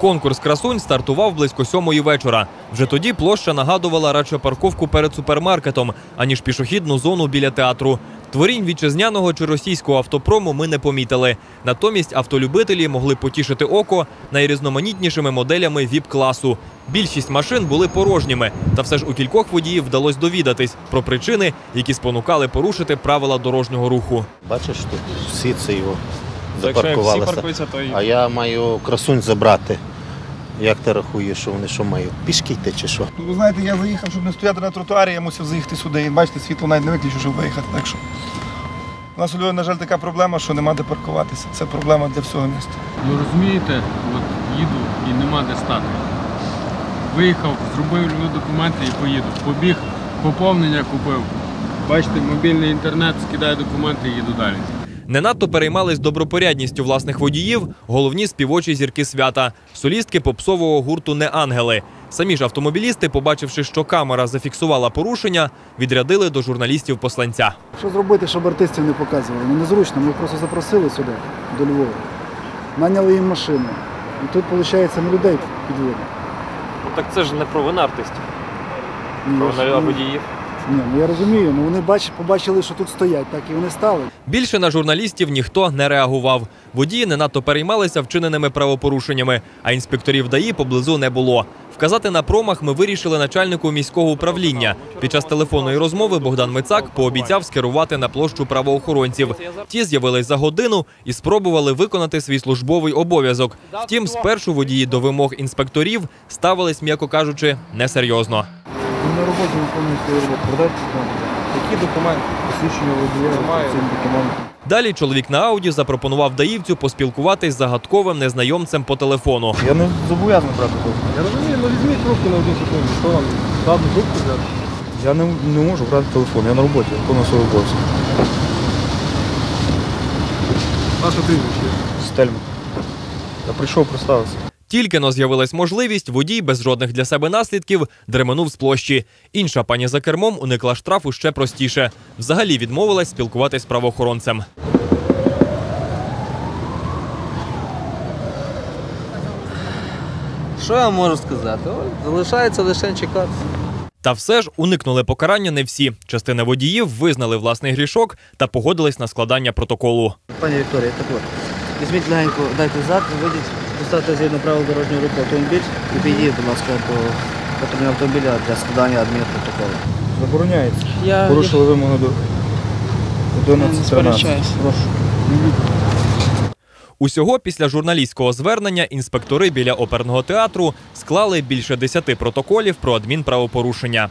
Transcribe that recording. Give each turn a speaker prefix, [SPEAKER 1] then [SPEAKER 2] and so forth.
[SPEAKER 1] Конкурс красунь стартував близько сьомої вечора. Вже тоді площа нагадувала радше парковку перед супермаркетом, аніж пішохідну зону біля театру. Творінь вітчизняного чи російського автопрому ми не помітили. Натомість автолюбителі могли потішити око найрізноманітнішими моделями віп-класу. Більшість машин були порожніми, та все ж у кількох водіїв вдалося довідатись про причини, які спонукали порушити правила дорожнього руху.
[SPEAKER 2] Бачиш, тут всі це його
[SPEAKER 3] Якщо всі паркуються, то і
[SPEAKER 2] А я маю красунь забрати. Як ти рахуєш, що вони що мають? Пішки йти чи що?
[SPEAKER 4] Ви знаєте, я заїхав, щоб не стояти на тротуарі, я мусив заїхати сюди. І бачите, світло навіть не виключив, щоб виїхати. Так що у нас у Львові, на жаль, така проблема, що нема де паркуватися. Це проблема для всього міста.
[SPEAKER 5] Ну розумієте, от їду і нема де стати. Виїхав, зробив любі документи і поїду. Побіг, поповнення купив. Бачите, мобільний інтернет, скидаю документи і їду далі.
[SPEAKER 1] Не надто переймались добропорядністю власних водіїв, головні співочі зірки свята, солістки попсового гурту Не ангели. Самі ж автомобілісти, побачивши, що камера зафіксувала порушення, відрядили до журналістів посланця.
[SPEAKER 6] Що зробити, щоб артистів не показували? Ну незручно, ми просто запросили сюди, до Львова. Наняли їм машину. І тут, виходить, ми людей підводимо.
[SPEAKER 3] так це ж не провина артистів, провина
[SPEAKER 6] ну,
[SPEAKER 3] водіїв.
[SPEAKER 6] Ні, ну я розумію, ну вони бач, побачили, що тут стоять, так і вони стали.
[SPEAKER 1] Більше на журналістів ніхто не реагував. Водії не надто переймалися вчиненими правопорушеннями, а інспекторів ДАІ поблизу не було. Вказати на промах ми вирішили начальнику міського управління. Під час телефонної розмови Богдан Мицак пообіцяв скерувати на площу правоохоронців. Ті з'явились за годину і спробували виконати свій службовий обов'язок. Втім, спершу водії до вимог інспекторів ставились, м'яко кажучи, несерйозно.
[SPEAKER 6] На роботі виконують свою роботу. Продати
[SPEAKER 4] Які документи?
[SPEAKER 6] посвідчення водія,
[SPEAKER 4] Немає.
[SPEAKER 6] цим документом.
[SPEAKER 1] Далі чоловік на ауді запропонував даївцю поспілкуватись з загадковим незнайомцем по телефону.
[SPEAKER 4] Я не зобов'язаний брати трубку. Я розумію, ну візьміть трубку на одну секунду. Що вам? Дати трубку взяти?
[SPEAKER 7] Я не, не можу брати телефон, я на роботі, виконую свою обов'язок.
[SPEAKER 4] Ваше прізвище.
[SPEAKER 7] Стельман. Я прийшов представитися.
[SPEAKER 1] Тільки но з'явилась можливість, водій без жодних для себе наслідків дременув з площі. Інша пані за кермом уникла штрафу ще простіше. Взагалі відмовилась спілкуватись з правоохоронцем.
[SPEAKER 8] Що я можу сказати? Залишається лише чекати.
[SPEAKER 1] Та все ж уникнули покарання не всі. Частина водіїв визнали власний грішок та погодились на складання протоколу.
[SPEAKER 8] Пані Вікторія, так от, візьміть легенько, дайте зад, вийдіть, поставте згідно правил дорожнього руху автомобіль і підійдіть, будь ласка, до патрульного автомобіля для складання адмінпротоколу.
[SPEAKER 7] Забороняється.
[SPEAKER 8] Я
[SPEAKER 7] Порушили вимоги до 11 Прошу.
[SPEAKER 1] Усього після журналістського звернення інспектори біля оперного театру склали більше десяти протоколів про адмінправопорушення.